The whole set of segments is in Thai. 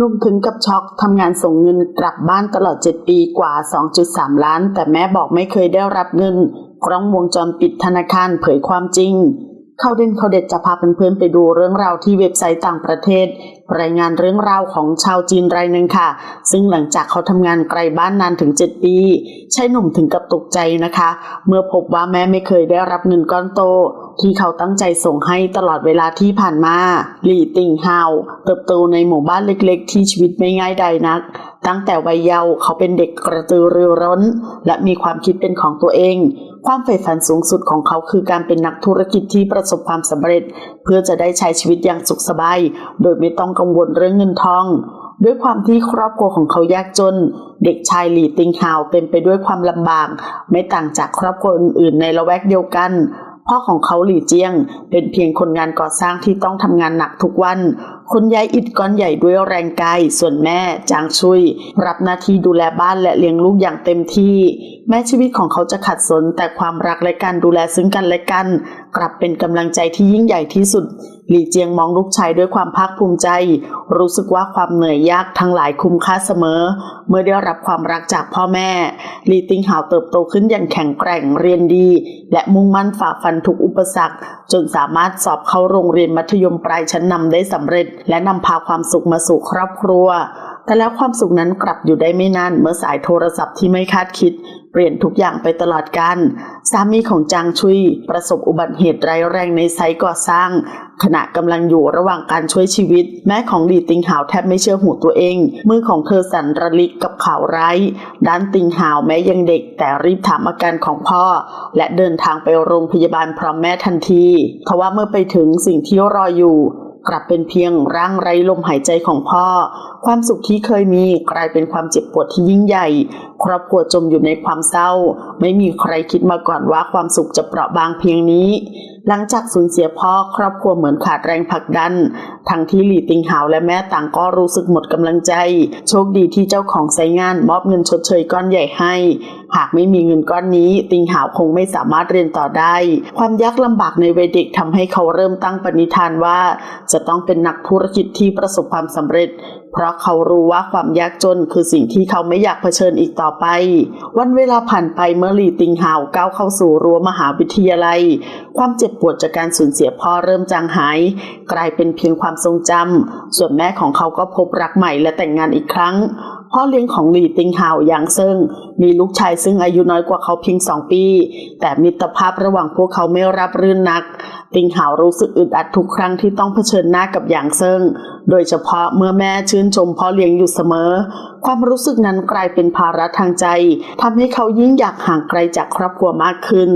นุ่มถึงกับช็อกทำงานส่งเงินกลับบ้านตลอด 7 ปีกว่า 2.3 ล้าน แต่แม่บอกไม่เคยได้รับเงิน กล้องวงจรปิดธนาคารเผยความจริง เข้าเด่นเขาเด็ดจะพาเพื่อนๆไปดูเรื่องราวที่เว็บไซต์ต่างประเทศ รายงานเรื่องราวของชาวจีนรายหนึ่งค่ะ ซึ่งหลังจากเขาทำงานไกลบ้านนานถึง 7 ปีชายหนุ่มถึงกับตกใจนะคะ เมื่อพบว่าแม่ไม่เคยได้รับเงินก้อนโต ที่เขาตั้งใจส่งให้ตลอดเวลาที่ผ่านมาหลี่ติงฮาวเติบโตในหมู่บ้านเล็กๆ ที่ชีวิตไม่ง่ายใดนัก ตั้งแต่วัยเยาว์เขาเป็นเด็กกระตือรือร้น และมีความคิดเป็นของตัวเอง ความใฝ่ฝันสูงสุดของเขาคือการเป็นนักธุรกิจที่ประสบความสำเร็จ เพื่อจะได้ใช้ชีวิตอย่างสุขสบาย โดยไม่ต้องกังวลเรื่องเงินทองด้วยความที่ครอบครัวของเขายากจน เด็กชายหลีติงฮาวเต็มไปด้วยความลำบาก ไม่ต่างจากครอบครัวอื่นๆ ในละแวกเดียวกัน พ่อของเขาหลี่เจียง เป็นเพียงคนงานก่อสร้างที่ต้องทำงานหนักทุกวันคนย้ายอิฐก้อนใหญ่ด้วยแรงกาย ส่วนแม่จางชุย รับหน้าที่ดูแลบ้านและเลี้ยงลูกอย่างเต็มที่ แม้ชีวิตของเขาจะขัดสนแต่ความรักและการดูแลซึ่งกันและกัน กลับเป็นกำลังใจที่ยิ่งใหญ่ที่สุด หลี่เจียงมองลูกชายด้วยความภาคภูมิใจ รู้สึกว่าความเหนื่อยยากทั้งหลายคุ้มค่าเสมอ เมื่อได้รับความรักจากพ่อแม่ หลี่ติงหาวเติบโตขึ้นอย่างแข็งแกร่งเรียนดี และมุ่งมั่นฝ่าฟันทุกอุปสรรค จนสามารถสอบเข้าโรงเรียนมัธยมปลายชั้นนำได้สำเร็จ และนำพาความสุขมาสู่ครอบครัว แต่แล้วความสุขนั้นกลับอยู่ได้ไม่นานเมื่อสายโทรศัพท์ที่ไม่คาดคิด เปลี่ยนทุกอย่างไปตลอดกาลสามีของจางชุย ประสบอุบัติเหตุร้ายแรงในไซต์ก่อสร้าง ขณะกำลังอยู่ระหว่างการช่วยชีวิต แม่ของหลีติงหาวแทบไม่เชื่อหูตัวเอง มือของเธอสั่นระลิกกับข่าวร้ายด้านติงหาวแม้ยังเด็ก แต่รีบถามอาการของพ่อ และเดินทางไปโรงพยาบาลพร้อมแม่ทันทีทว่าเมื่อไปถึงสิ่งที่รออยู่ กลับเป็นเพียงร่างไร้ลมหายใจของพ่อ ความสุขที่เคยมีกลายเป็นความเจ็บปวดที่ยิ่งใหญ่ ครอบครัวจมอยู่ในความเศร้า ไม่มีใครคิดมาก่อนว่าความสุขจะเปราะบางเพียงนี้ หลังจากสูญเสียพ่อครอบครัวเหมือนขาดแรงผลักดัน ทั้งที่หลี่ติงหาวและแม่ต่างก็รู้สึกหมดกำลังใจ โชคดีที่เจ้าของไซงานมอบเงินชดเชยก้อนใหญ่ให้ หากไม่มีเงินก้อนนี้ ติงหาวคงไม่สามารถเรียนต่อได้ ความยากลำบากในวัยเด็กทำให้เขาเริ่มตั้งปณิธานว่า จะต้องเป็นนักธุรกิจที่ประสบความสำเร็จเพราะเขารู้ว่าความยากจนคือสิ่งที่เขาไม่อยากเผชิญอีกต่อไป วันเวลาผ่านไปเมื่อหลี่ติงหาวก้าวเข้าสู่รั้วมหาวิทยาลัย ความเจ็บปวดจากการสูญเสียพ่อเริ่มจางหาย กลายเป็นเพียงความทรงจำส่วนแม่ของเขาก็พบรักใหม่และแต่งงานอีกครั้ง พ่อเลี้ยงของหลี่ติงหาวยางเซิงมีลูกชายซึ่งอายุน้อยกว่าเขาเพียงสองปี แต่มิตรภาพระหว่างพวกเขาไม่รับรื่นนัก ติงหาวรู้สึกอึดอัดทุกครั้งที่ต้องเผชิญหน้ากับหยางเซิงโดยเฉพาะเมื่อแม่ชื่นชมพ่อเลี้ยงอยู่เสมอ ความรู้สึกนั้นกลายเป็นภาระทางใจทำให้เขายิ่งอยากห่างไกลจากครอบครัวมากขึ้น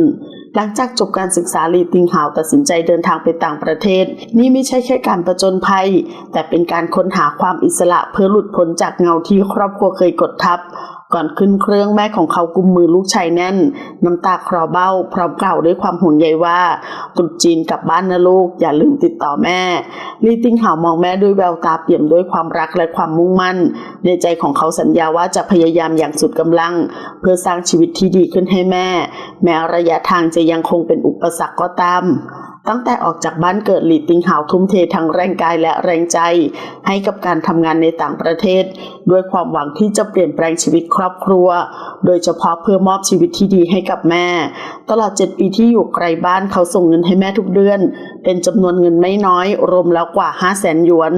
หลังจากจบการศึกษาลีติงหาวตัดสินใจเดินทางไปต่างประเทศ นี่ไม่ใช่แค่การประจนภัย แต่เป็นการค้นหาความอิสระเพื่อหลุดพ้นจากเงาที่ครอบครัวเคยกดทับ ก่อนขึ้นเครื่องแม่ของเขากุมมือลูกชายแน่น น้ำตาคลอเบ้า พร้อมกล่าวด้วยความห่วงใยว่าตรุษจีนกลับบ้านนะลูก อย่าลืมติดต่อแม่ลีติงหาวมองแม่ด้วยแววตาเปี่ยมด้วยความรักและความมุ่งมั่น ในใจของเขาสัญญาว่าจะพยายามอย่างสุดกำลัง เพื่อสร้างชีวิตที่ดีขึ้นให้แม่ แม้ระยะทางจะยังคงเป็นอุปสรรคก็ตามตั้งแต่ออกจากบ้านเกิดหลีติงหาวทุ่มเททั้งแรงกายและแรงใจ ให้กับการทำงานในต่างประเทศด้วยความหวังที่จะเปลี่ยนแปลงชีวิตครอบครัว โดยเฉพาะเพื่อมอบชีวิตที่ดีให้กับแม่ ตลอด 7 ปีที่อยู่ไกลบ้านเขาส่งเงินให้แม่ทุกเดือน เป็นจำนวนเงินไม่น้อย รวมแล้วกว่า 5 0 0แสนหยวน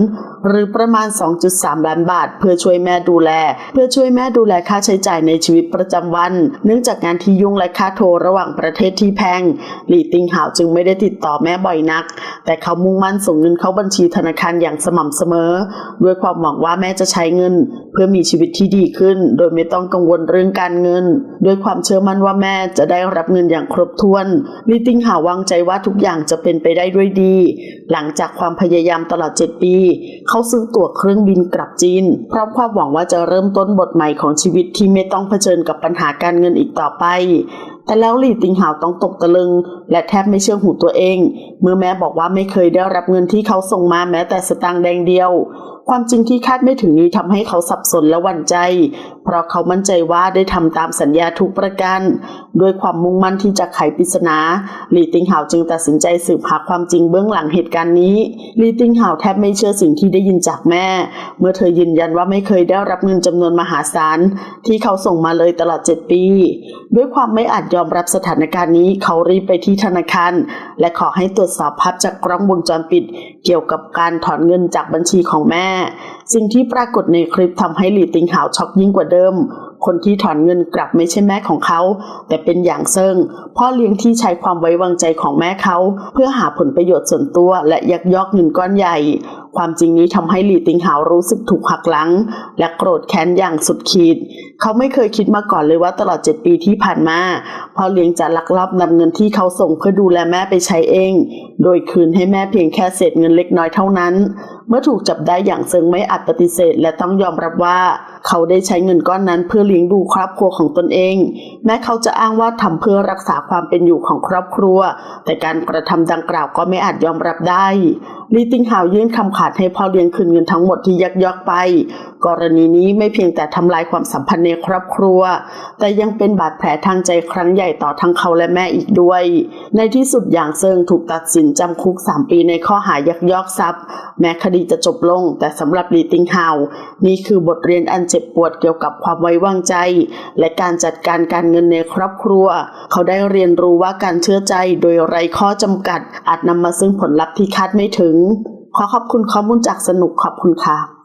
หรือประมาณ 2.3 ล้านบาท เพื่อช่วยแม่ดูแล เพื่อช่วยแม่ดูแลค่าใช้จ่ายในชีวิตประจำวัน เนื่องจากงานที่ยุ่งและค่าโทรระหว่างประเทศที่แพงหลี่ติงหาวจึงไม่ได้ติดต่อแม่บ่อยนัก แต่เขามุ่งมั่นส่งเงินเข้าบัญชีธนาคารอย่างสม่ำเสมอ ด้วยความหวังว่าแม่จะใช้เงินเพื่อมีชีวิตที่ดีขึ้น โดยไม่ต้องกังวลเรื่องการเงิน ด้วยความเชื่อมั่นว่าแม่จะได้รับเงินอย่างครบถ้วนลิติงหาวางใจว่าทุกอย่างจะเป็นไปได้ด้วยดี หลังจากความพยายามตลอด 7 ปี เขาซื้อตั๋วเครื่องบินกลับจีนพร้อมความหวังว่าจะเริ่มต้นบทใหม่ของชีวิตที่ไม่ต้องเผชิญกับปัญหาการเงินอีกต่อไปแต่แล้วหลี่ติงหาวต้องตกตะลึง และแทบไม่เชื่อหูตัวเอง เมื่อแม่บอกว่าไม่เคยได้รับเงินที่เขาส่งมาแม้แต่สตางค์แดงเดียวความจริงที่คาดไม่ถึงนี้ทำให้เขาสับสนและหวั่นใจ เพราะเขามั่นใจว่าได้ทำตามสัญญาทุกประการด้วยความมุ่งมั่นที่จะไขปริศนาลีติงหาวจึงตัดสินใจสืบหาความจริงเบื้องหลังเหตุการณ์นี้ลีติงหาวแทบไม่เชื่อสิ่งที่ได้ยินจากแม่ เมื่อเธอยืนยันว่าไม่เคยได้รับเงินจำนวนมหาศาลที่เขาส่งมาเลยตลอด 7 ปี ด้วยความไม่อาจยอมรับสถานการณ์นี้ เขารีบไปที่ธนาคาร และขอให้ตรวจสอบภาพจากกล้องวงจรปิด เกี่ยวกับการถอนเงินจากบัญชีของแม่ สิ่งที่ปรากฏในคลิปทำให้หลีติงหาวช็อกยิ่งกว่าเดิม คนที่ถอนเงินกลับไม่ใช่แม่ของเขา แต่เป็นอย่างเซิงพ่อเลี้ยงที่ใช้ความไว้วางใจของแม่เขา เพื่อหาผลประโยชน์ส่วนตัวและยักยอกเงินก้อนใหญ่ ความจริงนี้ทำให้หลีติงหาวรู้สึกถูกหักหลัง และโกรธแค้นอย่างสุดขีด เขาไม่เคยคิดมาก่อนเลยว่าตลอด 7 ปีที่ผ่านมาพ่อเลี้ยงจะลักลอบนำเงินที่เขาส่งเพื่อดูแลแม่ไปใช้เอง โดยคืนให้แม่เพียงแค่เศษเงินเล็กน้อยเท่านั้นเมื่อถูกจับได้อย่างเซิงไม่อาจปฏิเสธ และต้องยอมรับว่า เขาได้ใช้เงินก้อนนั้นเพื่อเลี้ยงดูครอบครัวของตนเอง แม้เขาจะอ้างว่าทำเพื่อรักษาความเป็นอยู่ของครอบครัว แต่การกระทำดังกล่าวก็ไม่อาจยอมรับได้ลีติงหาวยื่นคำขาดให้พ่อเลี้ยงคืนเงินทั้งหมดที่ยักยอกไป กรณีนี้ไม่เพียงแต่ทำลายความสัมพันธ์ในครอบครัว แต่ยังเป็นบาดแผลทางใจครั้งใหญ่ต่อทั้งเขาและแม่อีกด้วย ในที่สุดอย่างเซิงถูกตัดสินจำคุก 3 ปีในข้อหายักยอกทรัพย์ แม้คดีจะจบลง แต่สำหรับลีติงเฮานี่คือบทเรียนอันเจ็บปวดเกี่ยวกับความไว้วางใจ และการจัดการการเงินในครอบครัว เขาได้เรียนรู้ว่าการเชื่อใจโดยไร้ข้อจำกัด อาจนำมาซึ่งผลลัพธ์ที่คาดไม่ถึง ขอขอบคุณข้อมูลจากสนุกขอบคุณค่ะ